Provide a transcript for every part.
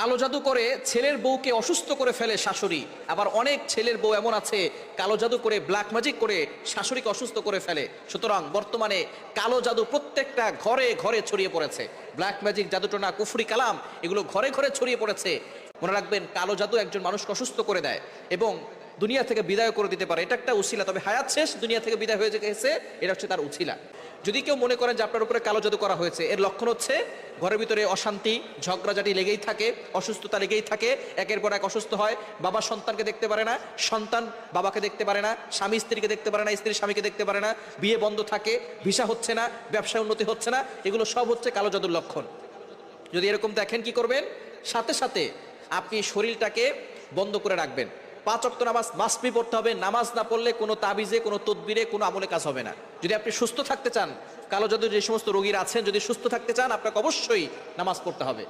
কালো জাদু করে ছেলের বউকে অসুস্থ করে ফেলে শাশুড়ি। আবার অনেক ছেলের বউ এমন আছে, কালো জাদু করে ব্ল্যাক ম্যাজিক করে শাশুড়িকে অসুস্থ করে ফেলে। সুতরাং বর্তমানে কালো জাদু প্রত্যেকটা ঘরে ঘরে ছড়িয়ে পড়েছে। ব্ল্যাক ম্যাজিক জাদুটোনা, কুফরি কালাম, এগুলো ঘরে ঘরে ছড়িয়ে পড়েছে। মনে রাখবেন, কালো জাদু একজন মানুষকে অসুস্থ করে দেয় এবং দুনিয়া থেকে বিদায় করে দিতে পারে। এটা একটা উছিলা তবে হায়াত শেষ, দুনিয়া থেকে বিদায় হয়ে গেছে, এটা হচ্ছে তার উছিলা যদি কেউ মনে করেন যে আপনার উপরে কালো জাদু করা হয়েছে, এর লক্ষণ হচ্ছে ঘরের ভিতরে অশান্তি, ঝগড়াঝাটি লেগেই থাকে, অসুস্থতা লেগেই থাকে, একের পর এক অসুস্থ হয়, বাবা সন্তানকে দেখতে পারে না, সন্তান বাবাকে দেখতে পারে না, স্বামী স্ত্রীকে দেখতে পারে না, স্ত্রী স্বামীকে দেখতে পারে না, বিয়ে বন্ধ থাকে, ভিসা হচ্ছে না, ব্যবসায় উন্নতি হচ্ছে না, এগুলো সব হচ্ছে কালো জাদুর লক্ষণ। যদি এরকম দেখেন কি করবেন? সাথে সাথে আপনি শরীরটাকে বন্ধ করে রাখবেন। পাঁচ অক্ট নামাজ মাসপি পড়তে হবে। নামাজ না পড়লে কোনো তাবিজে, কোনো তদবিরে, কোনো আমলে কাজ হবে না। যদি আপনি সুস্থ থাকতে চান, কালো জাদুর যে সমস্ত রোগীরা আছেন, যদি সুস্থ থাকতে চান, আপনাকে অবশ্যই নামাজ পড়তে হবে।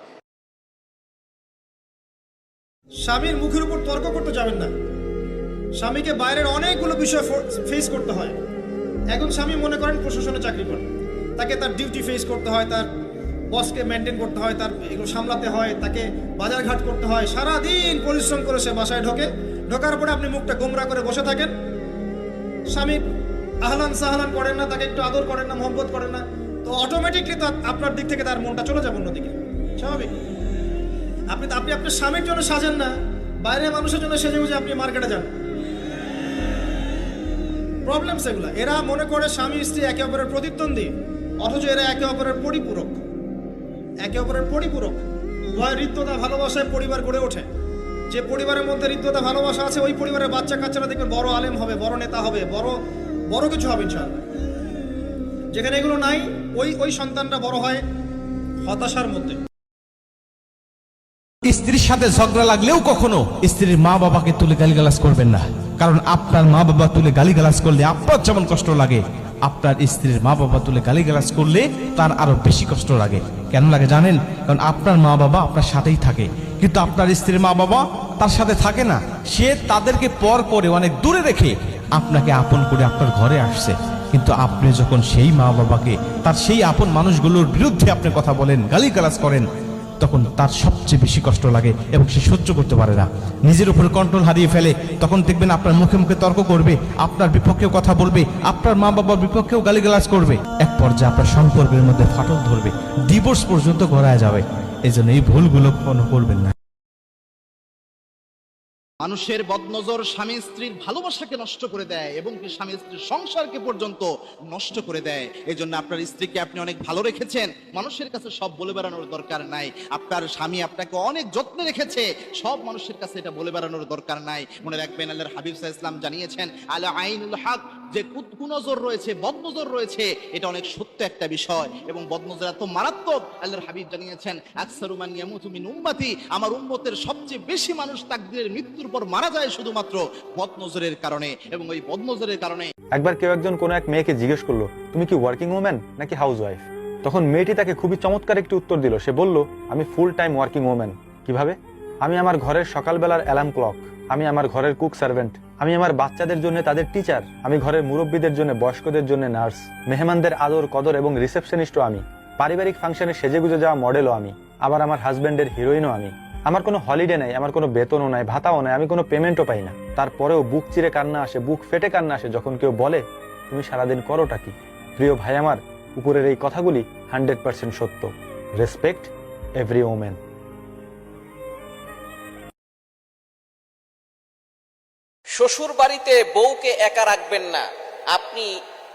স্বামীর মুখের উপর তর্ক করতে যাবেন না। স্বামীকে বাইরের অনেকগুলো বিষয় ফেস করতে হয়। এখন স্বামী মনে করেন প্রশাসনে চাকরি করে। তাকে তার ডিউটি ফেস করতে হয়, তার বসকে মেনটেন করতে হয়, তার এগুলো সামলাতে হয়, তাকে বাজারঘাট করতে হয়। সারা দিন পরিশ্রম করে সে বাসায় ঢোকে। ঢোকার পরে আপনি মুখটা গোমরা করে বসে থাকেন। স্বামী আহলান সাহলান করেন না, তাকে একটু আদর করেন না, মহব্বত করেন না, তো অটোমেটিকলি তো আপনার দিক থেকে তার মনটা চলে যাবে অন্যদিকে। স্বাভাবিক। আপনি আপনি আপনার স্বামীর জন্য সাজেন না, বাইরে মানুষের জন্য সেজে গুজে আপনি মার্কেটে যান। প্রবলেম সেগুলো এরা মনে করে স্বামী, স্ত্রী একে অপরের প্রতিদ্বন্দ্বী, অথচ এরা একে অপরের পরিপূরক। একে অপরের পরিপূরক। হৃদ্যতা ভালোবাসায় পরিবার গড়ে ওঠে। যে পরিবারের মধ্যে হৃদ্যতা, ভালোবাসা আছে, ওই পরিবারের বাচ্চা কাচ্চারা দেখবেন বড় আলেম হবে, বড় নেতা হবে, বড় বড় কিছু হবে ইনশাআল্লাহ। যেখানে এগুলো নাই, ওই ওই সন্তানটা বড় হয় হতাশার মধ্যে। স্ত্রীর সাথে ঝগড়া লাগলেও কখনো স্ত্রীর মা বাবাকে তুলে গালিগালাজ করবেন না। কারণ আপনার মা বাবা তুলে গালিগালাজ করলে আপনার যেমন কষ্ট লাগে, আপনার স্ত্রীর মা বাবা তুলে গালিগালাজ করলে তার আরও বেশি কষ্ট লাগে। কেন লাগে জানেন? কারণ আপনার মা বাবা আপনার সাথেই থাকে। কিন্তু আপনার স্ত্রীর মা বাবা তার সাথে থাকে না, সে তাদেরকে পর করে অনেক দূরে রেখে আপনাকে আপন করে আপনার ঘরে আসছে। কিন্তু আপনি যখন সেই মা বাবাকে, তার সেই আপন মানুষগুলোর বিরুদ্ধে আপনি কথা বলেন, গালিগালাজ করেন, তখন তার সবচেয়ে বেশি কষ্ট লাগে এবং সে সহ্য করতে পারে না। নিজের উপরে কন্ট্রোল হারিয়ে ফেলে, তখন দেখবেন আপনার মুখে মুখে তর্ক করবে, আপনার বিপক্ষেও কথা বলবে, আপনার মা বাবার বিপক্ষেও গালিগালাজ করবে। এক পর্যায়ে আপনার সম্পর্কের মধ্যে ফাটল ধরবে ডিভোর্স পর্যন্ত গড়ায় যাবে। এই জন্য এই ভুলগুলো কখনো করবেন না। মানুষের বদনজর স্বামী স্ত্রীর ভালোবাসাকে নষ্ট করে দেয় এবং কি স্বামী স্ত্রীর সংসারকে পর্যন্ত নষ্ট করে দেয়। এই জন্য আপনার স্ত্রীকে আপনি অনেক ভালো রেখেছেন। মানুষের কাছে সব বলে বেড়ানোর দরকার নাই। আপনার স্বামী আপনাকে অনেক যত্নে রেখেছে। সব মানুষের কাছে এটা বলে বেড়ানোর দরকার নাই। মনে রাখবেন আল্লাহর হাবিব সাহা ইসলাম জানিয়েছেন আলা আইনুল হক যে কুনজর রয়েছে, বদনজর রয়েছে, এটা অনেক সত্য একটা বিষয়। এবং বদনজর এত মারাত্মক, আল্লাহর হাবিব জানিয়েছেন আকসারুমান ইয়ামুতু মিন উম্মতি। আমার উম্মতের সবচেয়ে বেশি মানুষ তাকদীরের মৃত্যুর পর মারা যায় শুধুমাত্র বদনজরের কারণে। এবং ওই বদনজরের কারণে একবার কেউ একজন কোনো এক মেয়েকে জিজ্ঞেস করল, তুমি কি ওয়ার্কিং ওম্যান নাকি হাউস ওয়াইফ তখন মেয়েটি তাকে খুবই চমৎকার একটি উত্তর দিল। সে বলল, আমি ফুল টাইম ওয়ার্কিং ওম্যান কীভাবে? আমি আমার ঘরের সকালবেলার অ্যালার্ম ক্লক আমি আমার ঘরের কুক সার্ভেন্ট আমি আমার বাচ্চাদের জন্য তাদের টিচার আমি ঘরের মুরব্বীদের জন্য, বয়স্কদের জন্য নার্স মেহমানদের আদর, কদর এবং রিসেপশনিস্টও আমি। পারিবারিক ফাংশনে সেজেগুজে যাওয়া মডেলও আমি। আবার আমার হাজব্যান্ডের হিরোইনও আমি। আমার কোনো হলিডে নাই, আমার কোনো বেতনও নাই, ভাতাও নাই, আমি কোনো পেমেন্টও পাই না। তারপরেও বুক চিরে কান্না আসে, বুক ফেটে কান্না আসে, যখন কেউ বলে, তুমি সারাদিন করোটা কি? প্রিয় ভাই আমার, উপরের এই কথাগুলি হান্ড্রেড পার্সেন্ট সত্য। রেসপেক্ট এভরি ওমেন শ্বশুর বাড়িতে বউকে একা রাখবেন না। আপনি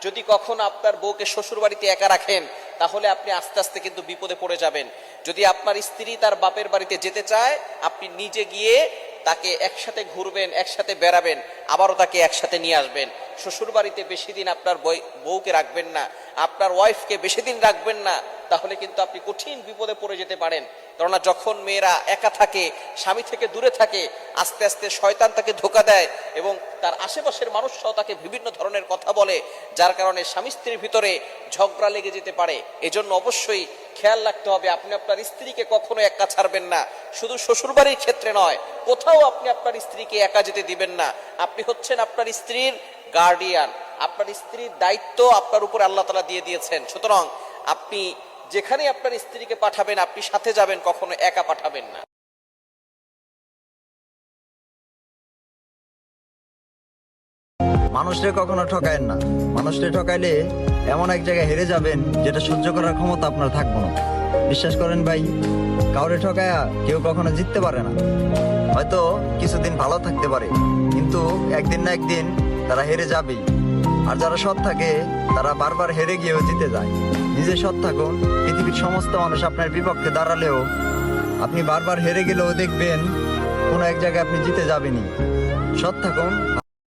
যদি কখনো আপনার বউকে শ্বশুর বাড়িতে একা রাখেন, তাহলে আপনি আস্তে আস্তে কিন্তু বিপদে পড়ে যাবেন। যদি আপনার স্ত্রী তার বাপের বাড়িতে যেতে চায়, আপনি নিজে গিয়ে তাকে একসাথে ঘুরবেন, একসাথে বেড়াবেন, আবারও তাকে একসাথে নিয়ে আসবেন। শ্বশুর বাড়িতে বেশি দিন আপনার বউকে রাখবেন না। আপনার ওয়াইফকে বেশি দিন রাখবেন না, তাহলে কিন্তু আপনি কঠিন বিপদে পড়ে যেতে পারেন। কেননা যখন মেয়েরা একা থাকে, স্বামী থেকে দূরে থাকে, আস্তে আস্তে শয়তান তাকে ধোকা দেয় এবং তার আশেপাশের মানুষরাও তাকে বিভিন্ন ধরনের কথা বলে, যার কারণে স্বামী স্ত্রীর ভিতরে ঝগড়া লেগে যেতে পারে। এজন্য অবশ্যই খেয়াল রাখতে হবে, আপনি আপনার স্ত্রীকে কখনো একা ছাড়বেন না। শুধু শ্বশুরবাড়ির ক্ষেত্রে নয়, কোথাও আপনি আপনার স্ত্রীকে একা যেতে দিবেন না। আপনি হচ্ছেন আপনার স্ত্রীর গার্ডিয়ান আপনার স্ত্রীর দায়িত্ব আপনার উপর আল্লাহ তালা দিয়ে দিয়েছেন। সুতরাং আপনি যেখানে আপনার স্ত্রীকে পাঠাবেন, আপনি সাথে যাবেন, কখনো একা পাঠাবেন না। মানুষরে কখনো ঠকায়েন না। মানুষরে ঠকাইলে এমন এক জায়গায় হেরে যাবেন, যেটা সহ্য করার ক্ষমতা আপনার থাকব না। বিশ্বাস করেন ভাই, কাউরে ঠকায়া কেউ কখনো জিততে পারে না। হয়তো কিছুদিন ভালো থাকতে পারে, কিন্তু একদিন না একদিন তারা হেরে যাবেই। আর যারা সৎ থাকে, তারা বারবার হেরে গিয়েও জিতে যায়। নিজে সৎ থাকুন, পৃথিবীর সমস্ত মানুষ আপনার বিপক্ষে দাঁড়ালেও আপনি বারবার হেরে গেলেও দেখবেন, কোনো এক জায়গায় আপনি জিতে যাবেনই। সৎ থাকুন।